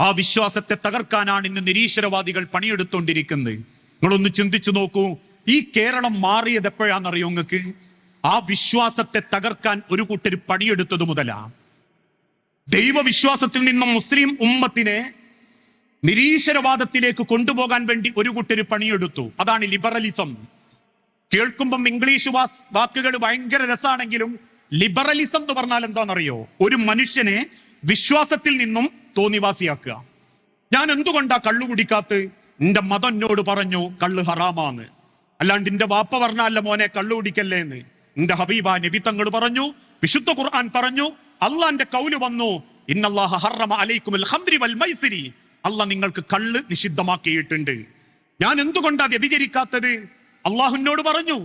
ആ വിശ്വാസത്തെ തകർക്കാനാണ് ഇന്ന് നിരീശ്വരവാദികൾ പണിയെടുത്തോണ്ടിരിക്കുന്നത്. നിങ്ങളൊന്ന് ചിന്തിച്ചു നോക്കൂ ഈ കേരളം മാറിയത് എപ്പോഴാണെന്നറിയോ നിങ്ങൾക്ക്? ആ വിശ്വാസത്തെ തകർക്കാൻ ഒരു കൂട്ടർ പണിയെടുത്തത് മുതലാ. ദൈവവിശ്വാസത്തിൽ നിന്നും മുസ്ലിം ഉമ്മത്തിനെ നിരീശ്വരവാദത്തിലേക്ക് കൊണ്ടുപോകാൻ വേണ്ടി ഒരു കൂട്ടർ പണിയെടുത്തു. അതാണ് ലിബറലിസം. കേൾക്കുമ്പം ഇംഗ്ലീഷ് വാക്കുകൾ ഭയങ്കര രസാണെങ്കിലും ലിബറലിസം എന്ന് പറഞ്ഞാൽ എന്താണെന്നറിയോ? ഒരു മനുഷ്യനെ വിശ്വാസത്തിൽ നിന്നും തോന്നിവാസിയാക്കുക. ഞാൻ എന്തുകൊണ്ടാ കള്ളു കുടിക്കാത്ത? എന്റെ മതം എന്നോട് പറഞ്ഞു കള്ള് ഹറാമാന്ന് അല്ലാണ്ട് എന്റെ വാപ്പ പറഞ്ഞല്ല മോനെ കള്ളു കുടിക്കല്ലേ എന്ന് എന്റെ ഹബീബ നബി തങ്ങൾ പറഞ്ഞു വിശുദ്ധ ഖുർആൻ പറഞ്ഞു അള്ളാന്റെ കൗൽ വന്നു ഇന്നല്ലാഹ ഹറമ വൽ മൈസിരി. അല്ല നിങ്ങൾക്ക് കള്ള് നിഷിദ്ധമാക്കിയിട്ടുണ്ട്. ഞാൻ എന്തുകൊണ്ടാ വ്യഭിചരിക്കാത്തത്? അള്ളാഹുനോട് പറഞ്ഞു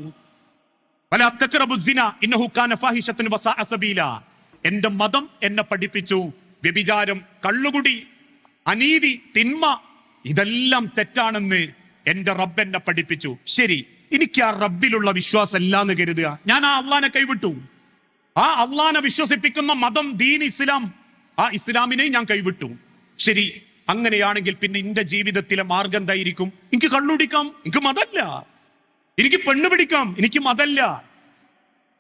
എന്റെ മതം എന്നെ പഠിപ്പിച്ചു വ്യഭിചാരം കള്ളുകുടി അനീതി തിന്മ ഇതെല്ലാം തെറ്റാണെന്ന് എന്റെ റബ്ബ് എന്നെ പഠിപ്പിച്ചു. ശരി എനിക്ക് ആ റബ്ബിലുള്ള വിശ്വാസം അല്ലാന്ന് കരുതുക. ഞാൻ ആ അള്ളാനെ കൈവിട്ടു. ആ അള്ളാനെ വിശ്വസിപ്പിക്കുന്ന മതം ദീൻ ഇസ്ലാം ആ ഇസ്ലാമിനെ ഞാൻ കൈവിട്ടു. ശരി അങ്ങനെയാണെങ്കിൽ പിന്നെ എന്റെ ജീവിതത്തിലെ മാർഗം എന്തായിരിക്കും? എനിക്ക് കള്ളുടിക്കാം എനിക്ക് മതല്ല. എനിക്ക് പെണ്ണ് പിടിക്കാം എനിക്ക് മതല്ല.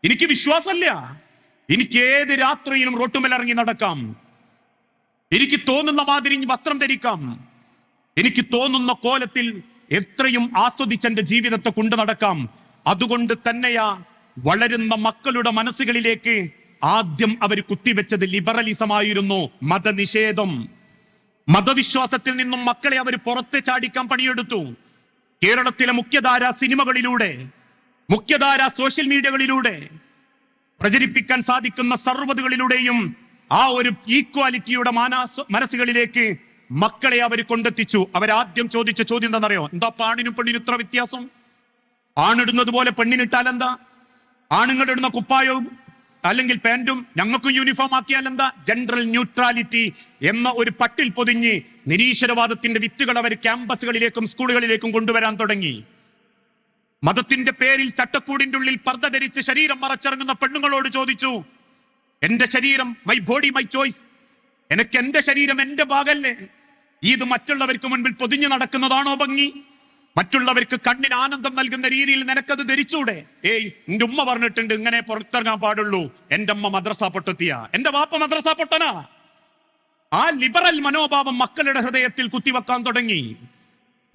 എനിക്ക് വിശ്വാസമല്ല. എനിക്ക് ഏത് രാത്രിയിലും റോട്ടുമേലിറങ്ങി നടക്കാം. എനിക്ക് തോന്നുന്ന മാതിരി വസ്ത്രം ധരിക്കാം. എനിക്ക് തോന്നുന്ന കോലത്തിൽ എത്രയും ആസ്വദിച്ച് ജീവിതത്തെ കൊണ്ടു നടക്കാം. അതുകൊണ്ട് തന്നെയാ വളരുന്ന മക്കളുടെ മനസ്സുകളിലേക്ക് ആദ്യം അവർ കുത്തിവെച്ചത് ലിബറലിസമായിരുന്നു മതനിഷേധം. മതവിശ്വാസത്തിൽ നിന്നും മക്കളെ അവർ പുറത്തെ ചാടിക്കാൻ പണിയെടുത്തു. കേരളത്തിലെ മുഖ്യധാര സിനിമകളിലൂടെ മുഖ്യധാര സോഷ്യൽ മീഡിയകളിലൂടെ പ്രചരിപ്പിക്കാൻ സാധിക്കുന്ന സർവതുകളിലൂടെയും ആ ഒരു ഈക്വാലിറ്റിയുടെ മാനാസ മനസ്സുകളിലേക്ക് മക്കളെ അവർ കൊണ്ടെത്തിച്ചു. അവരാദ്യം ചോദിച്ച ചോദ്യം എന്താണെന്നറിയോ? എന്താ പാണിനും പെണ്ണിനും ഇത്ര വ്യത്യാസം? ആണിടുന്നത് പോലെ പെണ്ണിനിട്ടാൽ എന്താ? ആണുങ്ങൾ ഇടുന്ന കുപ്പായവും അല്ലെങ്കിൽ പാന്റും ഞങ്ങൾക്കും യൂണിഫോം ആക്കിയാൽ എന്താ? ജനറൽ ന്യൂട്രാലിറ്റി എന്ന ഒരു പട്ടിൽ പൊതിഞ്ഞ് നിരീശ്വരവാദത്തിന്റെ വിത്തുകൾ അവർ ക്യാമ്പസുകളിലേക്കും സ്കൂളുകളിലേക്കും കൊണ്ടുവരാൻ തുടങ്ങി. മതത്തിന്റെ പേരിൽ ചട്ടക്കൂടിന്റെ ഉള്ളിൽ പർദ്ദ ധരിച്ച് ശരീരം മറച്ചിറങ്ങുന്ന പെണ്ണുങ്ങളോട് ചോദിച്ചു എന്റെ ശരീരം മൈ ബോഡി മൈ ചോയ്സ് എനിക്ക് എന്റെ ശരീരം എന്റെ ഭാഗല്ലേ? ഇത് മറ്റുള്ളവർക്ക് മുൻപിൽ പൊതിഞ്ഞു നടക്കുന്നതാണോ ഭംഗി? മറ്റുള്ളവർക്ക് കണ്ണിന് ആനന്ദം നൽകുന്ന രീതിയിൽ നിനക്കത് ധരിച്ചൂടെ? ഏയ് എന്റെ ഉമ്മ പറഞ്ഞിട്ടുണ്ട് ഇങ്ങനെ പുറത്തിറങ്ങാൻ പാടുള്ളൂ. എന്റെ അമ്മ മദ്രസ പൊട്ടത്തിയ. എന്റെ വാപ്പ മദ്രസ പൊട്ടനാ. ആ ലിബറൽ മനോഭാവം മക്കളുടെ ഹൃദയത്തിൽ കുത്തിവെക്കാൻ തുടങ്ങി.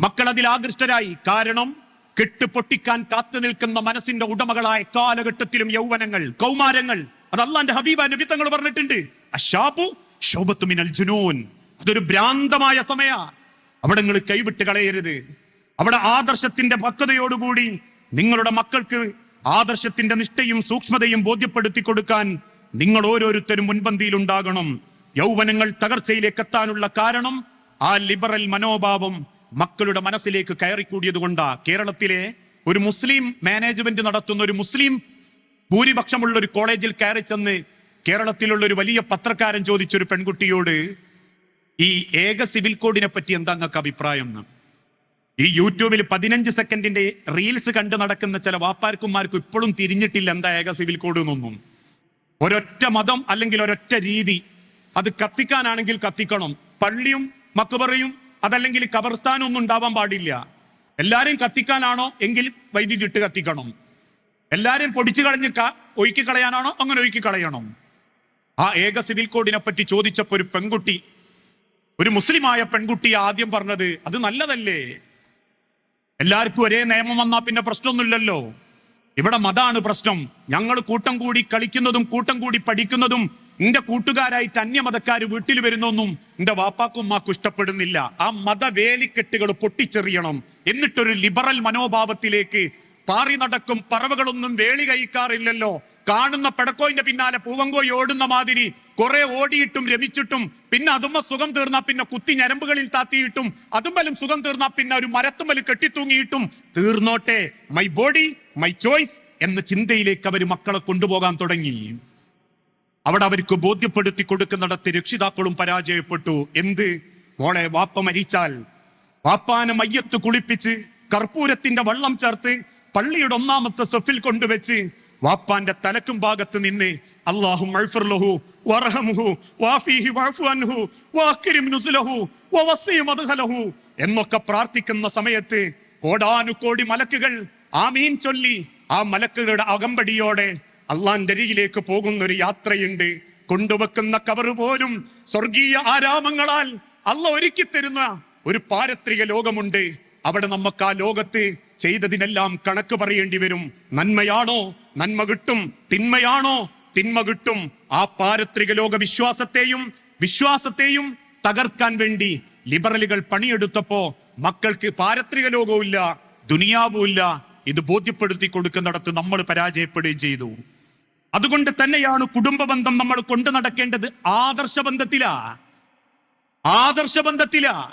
മക്കൾ അതിൽ ആകൃഷ്ടരായി. കാരണം കെട്ട് പൊട്ടിക്കാൻ കാത്തു നിൽക്കുന്ന മനസ്സിന്റെ ഉടമകളായ കാലഘട്ടത്തിലും യൗവനങ്ങൾ കൗമാരങ്ങൾ അത് അള്ളാന്റെ ഹബീബ നബി തങ്ങൾ പറഞ്ഞിട്ടുണ്ട്. അഷാബു ശോഭത്തു മിനൽ ജുനൂൻ. അതൊരു ഭ്രാന്തമായ സമയ. അവിടെ നിങ്ങൾ കൈവിട്ട് കളയരുത്. അവിടെ ആദർശത്തിന്റെ പക്വതയോടുകൂടി നിങ്ങളുടെ മക്കൾക്ക് ആദർശത്തിന്റെ നിഷ്ഠയും സൂക്ഷ്മതയും ബോധ്യപ്പെടുത്തി കൊടുക്കാൻ നിങ്ങൾ ഓരോരുത്തരും മുൻപന്തിയിൽ ഉണ്ടാകണം യൗവനങ്ങൾ തകർച്ചയിലേക്ക് എത്താനുള്ള കാരണം ആ ലിബറൽ മനോഭാവം മക്കളുടെ മനസ്സിലേക്ക് കയറിക്കൂടിയത് കൊണ്ടാ. കേരളത്തിലെ ഒരു മുസ്ലിം മാനേജ്മെന്റ് നടത്തുന്ന ഒരു മുസ്ലിം ഭൂരിപക്ഷമുള്ള ഒരു കോളേജിൽ കയറി ചെന്ന് കേരളത്തിലുള്ള ഒരു വലിയ പത്രക്കാരൻ ചോദിച്ചൊരു പെൺകുട്ടിയോട് ഈ ഏക സിവിൽ കോഡിനെ പറ്റി എന്താ നിങ്ങൾക്ക് അഭിപ്രായം എന്ന് ഈ യൂട്യൂബിൽ പതിനഞ്ച് സെക്കൻഡിന്റെ റീൽസ് കണ്ടു നടക്കുന്ന ചില വാപ്പാർക്കുമാർക്കും ഇപ്പോഴും തിരിഞ്ഞിട്ടില്ല എന്താ ഏക സിവിൽ കോഡ് എന്നൊന്നും. ഒരൊറ്റ മതം അല്ലെങ്കിൽ ഒരൊറ്റ രീതി അത് കത്തിക്കാനാണെങ്കിൽ കത്തിക്കണം. പള്ളിയും മക്കുപറയും അതല്ലെങ്കിൽ കബർസ്ഥാനും ഒന്നും ഉണ്ടാവാൻ പാടില്ല. എല്ലാരെയും കത്തിക്കാനാണോ എങ്കിൽ വൈദ്യുതി ഇട്ട് കത്തിക്കണം. എല്ലാരെയും പൊടിച്ചു കളഞ്ഞ് ഒഴുക്കി കളയാനാണോ അങ്ങനെ ഒഴുക്കി കളയണം ആ ഏക സിവിൽ കോഡിനെ പറ്റി ചോദിച്ചപ്പോ ഒരു പെൺകുട്ടി ഒരു മുസ്ലിമായ പെൺകുട്ടി ആദ്യം പറഞ്ഞത് അത് നല്ലതല്ലേ? എല്ലാവർക്കും ഒരേ നിയമം വന്നാൽ പിന്നെ പ്രശ്നമൊന്നുമില്ലല്ലോ. ഇവിടെ മതാണ് പ്രശ്നം. ഞങ്ങൾ കൂട്ടം കൂടി കളിക്കുന്നതും കൂട്ടം കൂടി പഠിക്കുന്നതും എന്റെ കൂട്ടുകാരായിട്ട് അന്യമതക്കാർ വീട്ടിൽ വരുന്നൊന്നും എന്റെ വാപ്പാക്കും ഉമ്മാക്കും ഇഷ്ടപ്പെടുന്നില്ല. ആ മതവേലിക്കെട്ടുകൾ പൊട്ടിച്ചെറിയണം. എന്നിട്ടൊരു ലിബറൽ മനോഭാവത്തിലേക്ക് പാറി നടക്കും പറവകളൊന്നും വേളി കഴിക്കാറില്ലല്ലോ. കാണുന്ന പെടക്കോയിന്റെ പിന്നാലെ പൂവങ്കോയി ഓടുന്ന മാതിരി കുറെ ഓടിയിട്ടും രമിച്ചിട്ടും പിന്നെ അതുമ്മ സുഖം തീർന്നാ പിന്നെ കുത്തി ഞരമ്പുകളിൽ താത്തിയിട്ടും അതുമ്പലും സുഖം തീർന്നാ പിന്നെ ഒരു മരത്തുമ്പൽ കെട്ടിത്തൂങ്ങിയിട്ടും തീർന്നോട്ടെ. മൈ ബോഡി മൈ ചോയ്സ് എന്ന ചിന്തയിലേക്ക് അവർ മക്കളെ കൊണ്ടുപോകാൻ തുടങ്ങി. അവിടെ അവർക്ക് ബോധ്യപ്പെടുത്തി കൊടുക്കുന്നിടത്ത് രക്ഷിതാക്കളും പരാജയപ്പെട്ടു. എന്ത്? മോളെ വാപ്പ മരിച്ചാൽ വാപ്പാനെ മയ്യത്ത് കുളിപ്പിച്ച് കർപ്പൂരത്തിന്റെ വള്ളം ചേർത്ത് പള്ളിയുടെ ഒന്നാമത്തെ സ്വഫിൽ കൊണ്ടുവച്ച് വാപ്പാന്റെ തലക്കും ഭാഗത്ത് നിന്ന് അള്ളാഹു വറഹമുഹു വാഫിഹി അൻഹു എന്നൊക്കെ പ്രാർത്ഥിക്കുന്ന സമയത്ത് കോടാനുകോടി മലക്കുകൾ ആമീൻ ചൊല്ലി ആ മലക്കുകളുടെ അകമ്പടിയോടെ അള്ളാന്റെ അരികിലേക്ക് പോകുന്ന ഒരു യാത്രയുണ്ട്. കൊണ്ടുവെക്കുന്ന കവറ് പോലും സ്വർഗീയ ആരാമങ്ങളാൽ അല്ല ഒരുക്കി തരുന്ന ഒരു പാരത്രിക ലോകമുണ്ട്. അവിടെ നമുക്ക് ആ ലോകത്ത് ചെയ്തതിനെല്ലാം കണക്ക് പറയേണ്ടി വരും. നന്മയാണോ? നന്മ കിട്ടും. തിന്മയാണോ? തിന്മ കിട്ടും. ആ പാരത്രിക ലോക വിശ്വാസത്തെയും വിശ്വാസത്തെയും തകർക്കാൻ വേണ്ടി ലിബറലുകൾ പണിയെടുത്തപ്പോ മക്കൾക്ക് പാരത്രിക ലോകവുമില്ല ദുനിയാവുമില്ല ഇത് ബോധ്യപ്പെടുത്തി കൊടുക്കുന്നിടത്ത് നമ്മൾ പരാജയപ്പെടുകയും ചെയ്തു. അതുകൊണ്ട് തന്നെയാണ് കുടുംബ ബന്ധം നമ്മൾ കൊണ്ടു നടക്കേണ്ടത് ആദർശ ബന്ധത്തിലാ ആദർശ ബന്ധത്തിലാ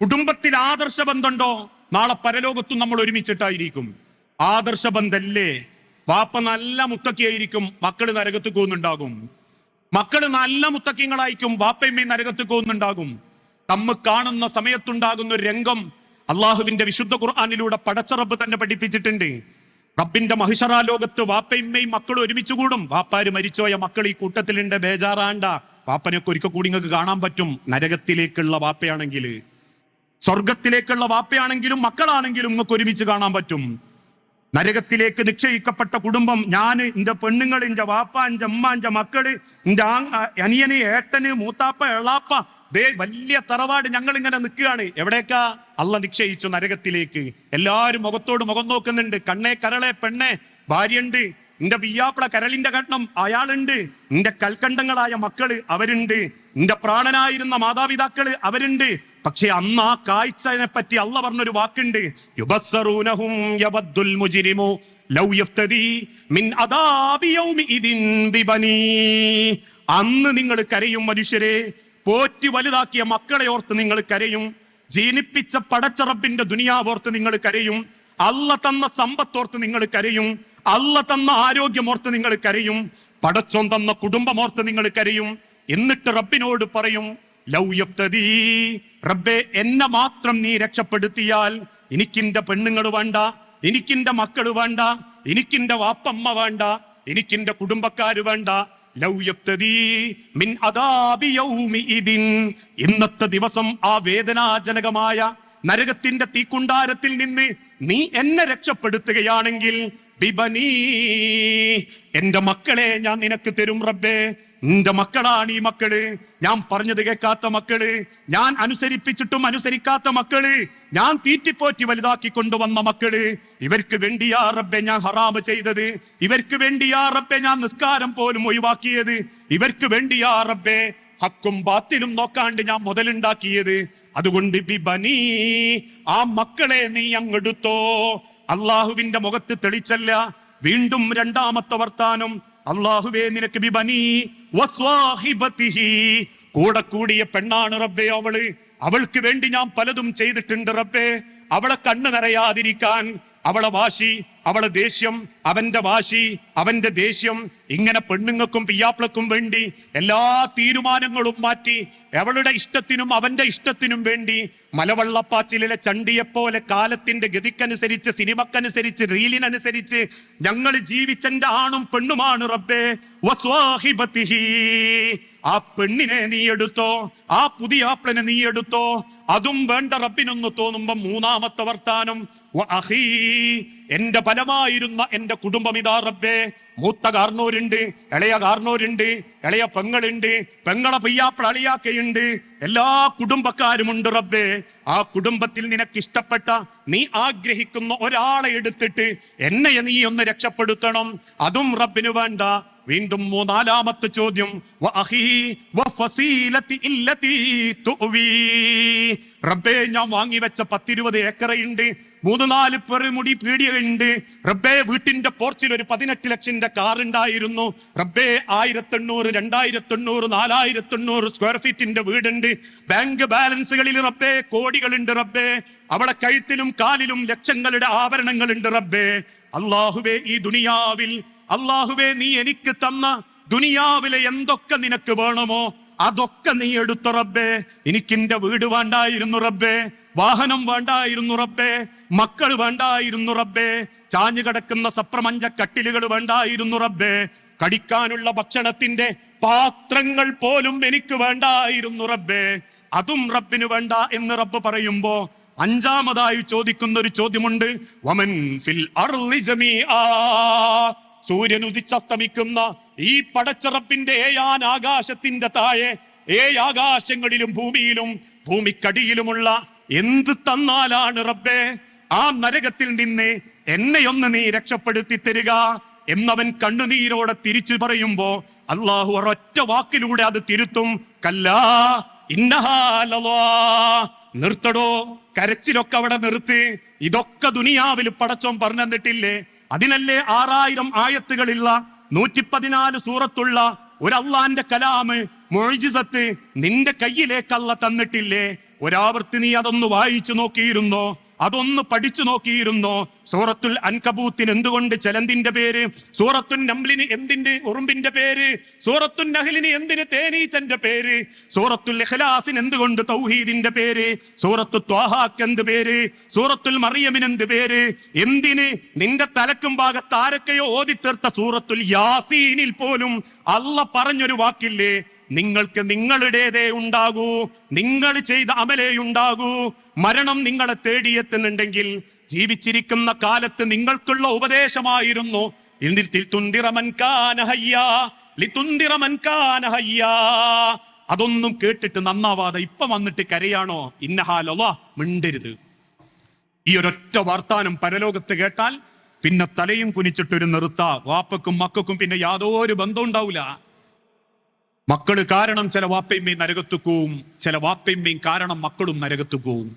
കുടുംബത്തിൽ ആദർശ ബന്ധമുണ്ടോ നാളെ പരലോകത്തും നമ്മൾ ഒരുമിച്ചിട്ടായിരിക്കും. ആദർശ ബന്ധല്ലേ വാപ്പ നല്ല മുത്തക്കിയായിരിക്കും മക്കൾ നരകത്ത് പോകുന്നുണ്ടാകും. മക്കൾ നല്ല മുത്തക്കിങ്ങളായിരിക്കും വാപ്പയമ്മയും നരകത്ത് പോകുന്നുണ്ടാകും. തമ്മ് കാണുന്ന സമയത്തുണ്ടാകുന്ന ഒരു രംഗം അള്ളാഹുവിന്റെ വിശുദ്ധ ഖുർആാനിലൂടെ പടച്ചറബ് തന്നെ പഠിപ്പിച്ചിട്ടുണ്ട്. റബ്ബിന്റെ മഹിഷറാ ലോകത്ത് വാപ്പയമ്മയും മക്കളും ഒരുമിച്ച് കൂടും. വാപ്പാര് മരിച്ചോയ മക്കൾ ഈ കൂട്ടത്തിലുണ്ട് ബേജാറാണ്ട. വാപ്പനൊക്കെ ഒരിക്കൽ കൂടി നിങ്ങൾക്ക് കാണാൻ പറ്റും. നരകത്തിലേക്കുള്ള വാപ്പയാണെങ്കിൽ. സ്വർഗത്തിലേക്കുള്ള വാപ്പയാണെങ്കിലും മക്കളാണെങ്കിലും നിങ്ങൾക്ക് ഒരുമിച്ച് കാണാൻ പറ്റും. നരകത്തിലേക്ക് നിക്ഷയിക്കപ്പെട്ട കുടുംബം ഞാൻ എന്റെ പെണ്ണുങ്ങൾ എന്റെ വാപ്പ എന്റെ അമ്മ എന്റെ മക്കൾ എന്റെ ആ അനിയന് ഏട്ടന് മൂത്താപ്പ എളാപ്പ ദേ വലിയ തറവാട് ഞങ്ങൾ ഇങ്ങനെ നിൽക്കുകയാണ്. എവിടേക്കാ? അല്ല നിക്ഷയിച്ചു നരകത്തിലേക്ക്. എല്ലാരും മുഖത്തോട് മുഖം നോക്കുന്നുണ്ട്. കണ്ണേ കരളെ പെണ്ണെ ഭാര്യയുണ്ട്. എന്റെ പിയ്യാപ്പിള കരളിന്റെ കണ്ണം അയാളുണ്ട്. എന്റെ കൽക്കണ്ടങ്ങളായ മക്കൾ അവരുണ്ട്. എന്റെ പ്രാണനായിരുന്ന മാതാപിതാക്കൾ അവരുണ്ട്. പക്ഷെ അന്ന് ആ കാഴ്ചനെ പറ്റി അല്ല പറഞ്ഞൊരു വാക്കുണ്ട്. യുബസ്സറൂനഹും ലൗ യഫ്തദി മിൻ യൗമിഇദിൻ ബിബനി. അന്ന് നിങ്ങൾ കരയും മനുഷ്യരെ പോറ്റി വലുതാക്കിയ മക്കളെ ഓർത്ത് നിങ്ങൾ കരയും ജീനിപ്പിച്ച പടച്ചറബിന്റെ ദുനിയാവോർത്ത് നിങ്ങൾ കരയും അല്ല തന്ന സമ്പത്തോർത്ത് നിങ്ങൾ കരയും അല്ല തന്ന ആരോഗ്യം ഓർത്ത് നിങ്ങൾ കരയും പടച്ചോൻ തന്ന കുടുംബം ഓർത്ത് നിങ്ങൾ കരയും എന്നിട്ട് റബ്ബിനോട് പറയും ലൗ യഫ്തദീ. റബ്ബെ എന്നെ മാത്രം നീ രക്ഷപ്പെടുത്തിയാൽ എനിക്കിന്റെ പെണ്ണുങ്ങൾ വേണ്ട എനിക്കിന്റെ മക്കൾ വേണ്ട എനിക്കിന്റെ വാപ്പമ്മ വേണ്ട എനിക്കിന്റെ കുടുംബക്കാര് വേണ്ട. മിൻ. ഇന്നത്തെ ദിവസം ആ വേദനാജനകമായ നരകത്തിന്റെ തീക്കുണ്ടാരത്തിൽ നിന്ന് നീ എന്നെ രക്ഷപ്പെടുത്തുകയാണെങ്കിൽ ബിബനീ എന്റെ മക്കളെ ഞാൻ നിനക്ക് തരും റബ്ബേ. നിന്റെ മക്കളാണ് ഈ മക്കൾ. ഞാൻ പറഞ്ഞത് കേൾക്കാത്ത മക്കൾ. ഞാൻ അനുസരിപ്പിച്ചിട്ടും അനുസരിക്കാത്ത മക്കൾ. ഞാൻ തീറ്റിപ്പോറ്റി വലുതാക്കി കൊണ്ടുവന്ന മക്കൾ. ഇവർക്ക് വേണ്ടിയാ റബ്ബെ ഞാൻ ഹറാമ് ചെയ്തത്. ഇവർക്ക് വേണ്ടിയാ റബ്ബെ ഞാൻ നിസ്കാരം പോലും ഒഴിവാക്കിയത്. ഇവർക്ക് വേണ്ടിയാ റബ്ബെ ഹക്കും ബാത്തിലും നോക്കാണ്ട് ഞാൻ മുതലുണ്ടാക്കിയത്. അതുകൊണ്ട് ബിബനി ആ മക്കളെ നീ അങ്ങെടുത്തോ. അള്ളാഹുവിന്റെ മുഖത്ത് തെളിച്ചല്ല. വീണ്ടും രണ്ടാമത്തെ വർത്താനം. അള്ളാഹുവേ നിനക്ക് ബിബനി കൂടെ കൂടിയ പെണ്ണാണ് റബ്ബേ അവൾ. അവൾക്ക് വേണ്ടി ഞാൻ പലതും ചെയ്തിട്ടുണ്ട് റബ്ബേ. അവളെ കണ്ണു നിറയാതിരിക്കാൻ അവളെ വാശി അവളെ ദേഷ്യം അവന്റെ വാശി അവന്റെ ദേഷ്യം ഇങ്ങനെ പെണ്ണുങ്ങൾക്കും പിയ്യാപ്പിളക്കും വേണ്ടി എല്ലാ തീരുമാനങ്ങളും മാറ്റി അവളുടെ ഇഷ്ടത്തിനും അവന്റെ ഇഷ്ടത്തിനും വേണ്ടി മലവള്ളപ്പാച്ചിലെ ചണ്ടിയെപ്പോലെ കാലത്തിന്റെ ഗതിക്കനുസരിച്ച് സിനിമക്കനുസരിച്ച് റീലിനനുസരിച്ച് ഞങ്ങൾ ജീവിച്ചെന്റെ ആണും പെണ്ണുമാണ് റബ്ബേ. ആ പെണ്ണിനെ നീ എടുത്തോ? ആ പുതിയ ആപ്പിളിനെ നീ എടുത്തോ? അതും വേണ്ട റബ്ബിനൊന്ന് തോന്നുമ്പോ മൂന്നാമത്തെ വർത്താനം. എന്റെ ഫലമായിരുന്ന എന്റെ കുടുംബം ഇതാ റബ്ബേ. മൂത്ത കാർന്നോരുണ്ട് ഇളയ കാർന്നോരുണ്ട് ഇളയ പെങ്ങളുണ്ട് പെങ്ങളെ പെയ്യാപ്പിള അളിയാക്കയുണ്ട്. എല്ലാ കുടുംബക്കാരുമുണ്ട് റബ്ബേ. ആ കുടുംബത്തിൽ നിനക്ക് ഇഷ്ടപ്പെട്ട നീ ആഗ്രഹിക്കുന്ന ഒരാളെ എടുത്തിട്ട് എന്നെ നീ ഒന്ന് രക്ഷപ്പെടുത്തണം. അതും റബ്ബിന് വേണ്ട. വീണ്ടും മൂന്നാലാമത്തെ ചോദ്യം. റബ്ബേ ഞാൻ വാങ്ങി വെച്ച പത്തിരുപത് ഏക്കറയുണ്ട്. മൂന്ന് നാല് പെറുമുടി പീടിയുണ്ട് റബ്ബേ വീട്ടിന്റെ പോർച്ചിൽ ഒരു പതിനെട്ട് ലക്ഷന്റെ കാർ ഉണ്ടായിരുന്നു. റബ്ബേ ആയിരത്തി എണ്ണൂറ് രണ്ടായിരത്തി എണ്ണൂറ് നാലായിരത്തി എണ്ണൂറ് സ്ക്വയർ ഫീറ്റിന്റെ വീടുണ്ട്. ബാങ്ക് ബാലൻസുകളിൽ റബ്ബേ കോടികളുണ്ട് റബ്ബേ. അവളെ കഴുത്തിലും കാലിലും ലക്ഷങ്ങളുടെ ആഭരണങ്ങളുണ്ട് റബ്ബേ. അള്ളാഹുവേ ഈ ദുനിയാവിൽ അള്ളാഹുവേ നീ എനിക്ക് തന്ന ദുനിയാവിലെ എന്തൊക്കെ നിനക്ക് വേണമോ അതൊക്കെ നീ എടുത്തു റബ്ബേ. എനിക്കിന്റെ വീട് വേണ്ടായിരുന്നു റബ്ബേ. വാഹനം വേണ്ടായിരുന്നു റബ്ബേ മക്കൾ വേണ്ടായിരുന്നു റബ്ബേ ചാഞ്ഞു കിടക്കുന്ന സപ്രമഞ്ച കട്ടിലുകൾ വേണ്ടായിരുന്നു റബ്ബേ കടിക്കാനുള്ള ഭക്ഷണത്തിന്റെ പാത്രങ്ങൾ പോലും എനിക്ക് വേണ്ടായിരുന്നു റബ്ബേ അതും റബ്ബിന് വേണ്ട എന്ന് റബ്ബ് പറയുമ്പോ അഞ്ചാമതായി ചോദിക്കുന്ന ഒരു ചോദ്യമുണ്ട്. വമൻ ഫിൽ സൂര്യൻ ഉദിച്ചസ്തമിക്കുന്ന ഈ പടച്ചറപ്പിന്റെ ഏയാൻ ആകാശത്തിന്റെ താഴെ ഏഴ് ആകാശങ്ങളിലും ഭൂമിയിലും ഭൂമിക്കടിയിലുമുള്ള എന്ത് തന്നാലാണ് റബ്ബേ? ആ നരകത്തിൽ നിന്ന് എന്നെയൊന്ന് നീ രക്ഷപ്പെടുത്തി തരിക എന്നവൻ കണ്ണുനീരോടെ തിരിച്ചു പറയുമ്പോ അള്ളാഹു ഒരൊറ്റ വാക്കിലൂടെ അത് തിരുത്തും. കല്ലാ ഇന്നഹാലോ നിർത്തടോ കരച്ചിലൊക്കെ അവിടെ നിർത്തി. ഇതൊക്കെ ദുനിയാവിൽ പടച്ചോൻ പറഞ്ഞു തന്നിട്ടില്ലേ അതിനല്ലേ ആറായിരം ആയത്തുകളില്ല? നൂറ്റി പതിനാല് സൂറത്തുള്ള ഒരു കലാമ് മൊഴിജിസത്ത് നിന്റെ കയ്യിലേക്കല്ല തന്നിട്ടില്ലേ? ഒരാവർത്തി നീ അതൊന്ന് വായിച്ചു നോക്കിയിരുന്നോ? അതൊന്ന് പഠിച്ചു നോക്കിയിരുന്നോ? സൂറത്തുൽ അൻകബൂത്തിന് എന്തുകൊണ്ട് ചെലന്തിന്റെ പേര്? സൂറത്തുൻ നംലിന് എന്തിന്റെ ഉറുമ്പിന്റെ പേര്? സൂറത്തുൻ നഹലിന് എന്തിന് തേനീച്ചന്റെ പേര്? സൂറത്തുൽ ഇഖ്ലാസിന് എന്തുകൊണ്ട് തൗഹീദിന്റെ പേര്? സൂറത്തു ത്വാഹാക്ക് എന്ത് പേര്? സൂറത്തുൽ മറിയമിന് എന്ത് പേര്? എന്തിന്? നിന്റെ തലക്കും ഭാഗത്ത് ആരൊക്കെയോ ഓതിത്തീർത്ത സൂറത്തുൽ യാസീനിൽ പോലും അല്ല പറഞ്ഞൊരു വാക്കില്ലേ? നിങ്ങൾക്ക് നിങ്ങളുടേതേ ഉണ്ടാകൂ. നിങ്ങൾ ചെയ്ത അമലേ ഉണ്ടാകൂ. മരണം നിങ്ങളെ തേടിയെത്തുന്നുണ്ടെങ്കിൽ ജീവിച്ചിരിക്കുന്ന കാലത്ത് നിങ്ങൾക്കുള്ള ഉപദേശമായിരുന്നു. അതൊന്നും കേട്ടിട്ട് നന്നാവാതെ ഇപ്പൊ വന്നിട്ട് കരയാണോ? ഇന്നഹാലോ മിണ്ടരുത്. ഈ ഒരൊറ്റ വർത്താനം പരലോകത്ത് കേട്ടാൽ പിന്നെ തലയും കുനിച്ചിട്ടൊരു നിർത്ത. വാപ്പക്കും മക്കൾക്കും പിന്നെ യാതൊരു ബന്ധം ഉണ്ടാവില്ല മക്കൾ കാരണം ചില വാപ്പയമ്മയും നരകത്തുക്കവും ചില വാപ്പയമ്മയും കാരണം മക്കളും നരകത്തുക്കവും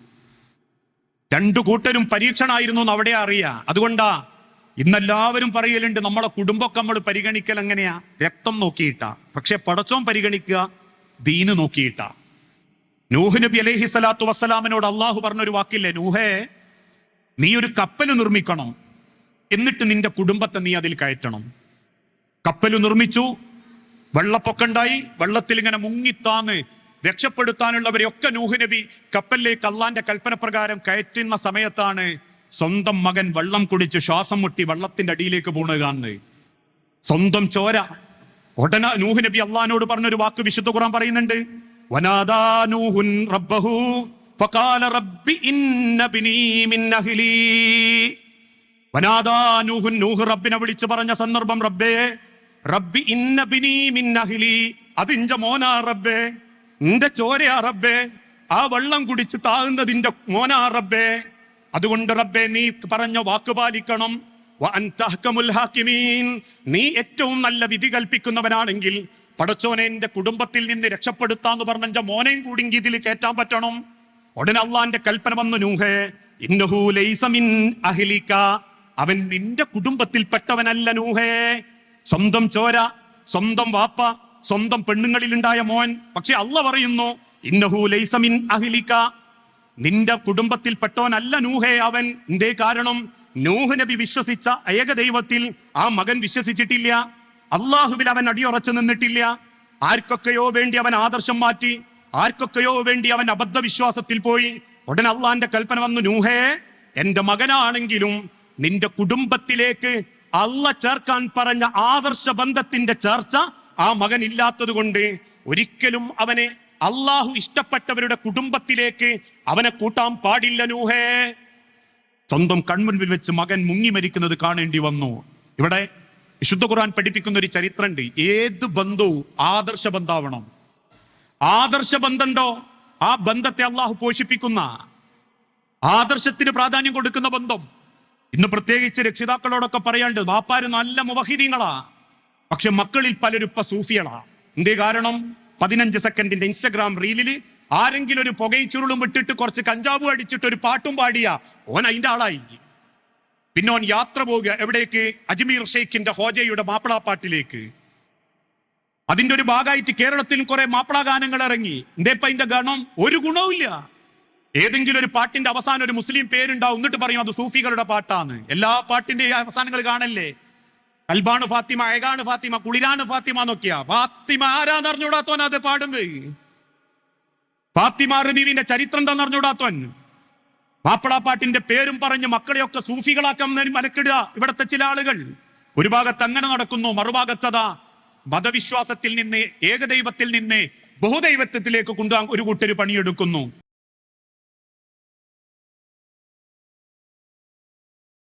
രണ്ടു കൂട്ടരും പരീക്ഷണായിരുന്നു എന്ന് അവിടെ അറിയാ. അതുകൊണ്ടാ ഇന്നെല്ലാവരും പറയലുണ്ട് നമ്മളെ കുടുംബമൊക്കെ നമ്മൾ പരിഗണിക്കൽ എങ്ങനെയാ? രക്തം നോക്കിയിട്ടാ. പക്ഷെ പടച്ചോം പരിഗണിക്കുക ദീന് നോക്കിയിട്ടാ. നൂഹ് നബി അലൈഹി സ്വലാത്തു വസ്സലാമിനോട് അള്ളാഹു പറഞ്ഞൊരു വാക്കില്ലേ? നൂഹേ നീ ഒരു കപ്പൽ നിർമ്മിക്കണം. എന്നിട്ട് നിന്റെ കുടുംബത്തെ നീ അതിൽ കയറ്റണം. കപ്പൽ നിർമ്മിച്ചു വെള്ളപ്പൊക്കണ്ടായി വെള്ളത്തിൽ ഇങ്ങനെ മുങ്ങിത്താന്ന് രക്ഷപ്പെടുത്താനുള്ളവരെയൊക്കെ നൂഹ് നബി കപ്പലിലേക്ക് അള്ളാന്റെ കൽപ്പന പ്രകാരം കയറ്റുന്ന സമയത്താണ് സ്വന്തം മകൻ വെള്ളം കുടിച്ച് ശ്വാസം മുട്ടി വെള്ളത്തിന്റെ അടിയിലേക്ക് പോണുകാന്ന് സ്വന്തം ചോര. ഉടനെ നൂഹ് നബി അള്ളഹാനോട് പറഞ്ഞൊരു വാക്ക് വിശുദ്ധ ഖുറാൻ പറയുന്നുണ്ട്. റബ്ബിനെ വിളിച്ചു പറഞ്ഞ സന്ദർഭം റബ്ബേ റബ്ബി ഇന്ന ബിനീ മിൻ അഹ്ലി. അതിന്റെ മോനാ റബ്ബേ. നിന്റെ ചോരയാ റബ്ബേ. ആ വെള്ളം കുടിച്ച് താഴുന്നതിന്റെ മോനാ റബ്ബേ. അതുകൊണ്ട് റബ്ബേ നീ പറഞ്ഞ വാക്ക് പാലിക്കണം. നീ ഏറ്റവും നല്ല വിധി കൽപ്പിക്കുന്നവനാണെങ്കിൽ പടച്ചോനെ എന്റെ കുടുംബത്തിൽ നിന്ന് രക്ഷപ്പെടുത്താന്ന് പറഞ്ഞ മോനെയും കൂടി ഇതിൽ കയറ്റാൻ പറ്റണം. ഉടനെ അള്ളാന്റെ കൽപ്പന വന്നു നൂഹേ. ഇന്നഹു ലൈസ മിൻ അഹ്ലിക. അവൻ നിന്റെ കുടുംബത്തിൽപ്പെട്ടവനല്ല നൂഹേ. സ്വന്തം ചോര സ്വന്തം വാപ്പ സ്വന്തം പെണ്ണുങ്ങളിലുണ്ടായ മോൻ. പക്ഷെ അല്ല പറയുന്നു ഇന്നഹു ലൈസ മിൻ അഹ്ലിക. നിന്റെ കുടുംബത്തിൽപ്പെട്ടവനല്ല നൂഹേ അവൻ. എന്തേ കാരണം? നൂഹ് നബി വിശ്വസിച്ച ഏകദൈവത്തിൽ ആ മകൻ വിശ്വസിച്ചിട്ടില്ല. അള്ളാഹുവിൽ അവൻ അടിയുറച്ചു നിന്നിട്ടില്ല. ആർക്കൊക്കെയോ വേണ്ടി അവൻ ആദർശം മാറ്റി ആർക്കൊക്കെയോ വേണ്ടി അവൻ അബദ്ധ വിശ്വാസത്തിൽ പോയി. ഉടനെ അള്ളാന്റെ കൽപ്പന വന്നു നൂഹേ എന്റെ മകനാണെങ്കിലും നിന്റെ കുടുംബത്തിലേക്ക് അള്ള ചേർക്കാൻ പറഞ്ഞ ആദർശ ബന്ധത്തിന്റെ ചേർച്ച ആ മകൻ ഇല്ലാത്തത് കൊണ്ട് ഒരിക്കലും അവനെ അള്ളാഹു ഇഷ്ടപ്പെട്ടവരുടെ കുടുംബത്തിലേക്ക് അവനെ കൂട്ടാൻ പാടില്ല നൂഹേ. സ്വന്തം കൺമുൻപിൽ വെച്ച് മകൻ മുങ്ങി മരിക്കുന്നത് കാണേണ്ടി വന്നു. ഇവിടെ വിശുദ്ധ ഖുർആൻ പഠിപ്പിക്കുന്ന ഒരു ചരിത്രമുണ്ട് ഏത് ബന്ധവും ആദർശ ബന്ധാവണം. ആദർശ ബന്ധമുണ്ടോ ആ ബന്ധത്തെ അള്ളാഹു പോഷിപ്പിക്കുന്ന. ആദർശത്തിന് പ്രാധാന്യം കൊടുക്കുന്ന ബന്ധം. ഇന്ന് പ്രത്യേകിച്ച് രക്ഷിതാക്കളോടൊക്കെ പറയാണ്ട് വാപ്പാര് നല്ല മുവഹിദീങ്ങളാ. പക്ഷെ മക്കളിൽ പലരും ഇപ്പൊ സൂഫികളാ. എന്തേ കാരണം? പതിനഞ്ച് സെക്കൻഡിന്റെ ഇൻസ്റ്റഗ്രാം റീലിൽ ആരെങ്കിലും ഒരു പുകയും ചുരുളും വിട്ടിട്ട് കുറച്ച് കഞ്ചാവ് അടിച്ചിട്ട് ഒരു പാട്ടും പാടിയ. ഓൻ അതിന്റെ ആളായി. പിന്നെ ഓൻ യാത്ര പോവുക എവിടേക്ക്? അജ്മീർ ഷെയ്ഖിന്റെ ഹോജയുടെ മാപ്പിളാപ്പാട്ടിലേക്ക്. അതിന്റെ ഒരു ഭാഗമായിട്ട് കേരളത്തിൽ കുറെ മാപ്പിള ഗാനങ്ങൾ ഇറങ്ങി. എന്തേപ്പ അതിന്റെ ഗണം? ഒരു ഗുണവുമില്ല. ഏതെങ്കിലും ഒരു പാട്ടിന്റെ അവസാനം ഒരു മുസ്ലിം പേരുണ്ടാവും എന്നിട്ട് പറയും അത് സൂഫികളുടെ പാട്ടാണ് എല്ലാ പാട്ടിന്റെ അവസാനങ്ങൾ കാണല്ലേ? കൽബാണ് ഫാത്തിമ അഴകാണ് ഫാത്തിമ കുളിരാണ് ഫാത്തിമ നോക്കിയാ ഫാത്തിമ ആരാന്ന് അറിഞ്ഞൂടാത്തോൻ അത് പാടുന്നത്? ഫാത്തിമ റബീവിന്റെ ചരിത്രം എന്താന്ന് അറിഞ്ഞൂടാത്തോൻ മാപ്പിളാപ്പാട്ടിന്റെ പേരും പറഞ്ഞ് മക്കളെയൊക്കെ സൂഫികളാക്കാൻ മലക്കിടുക. ഇവിടത്തെ ചില ആളുകൾ ഒരു ഭാഗത്ത് അങ്ങനെ നടക്കുന്നു മറുഭാഗത്തതാ മതവിശ്വാസത്തിൽ നിന്ന് ഏകദൈവത്തിൽ നിന്ന് ബഹുദൈവത്വത്തിലേക്ക് കൊണ്ടുപോകാൻ ഒരു കൂട്ടർ പണിയെടുക്കുന്നു.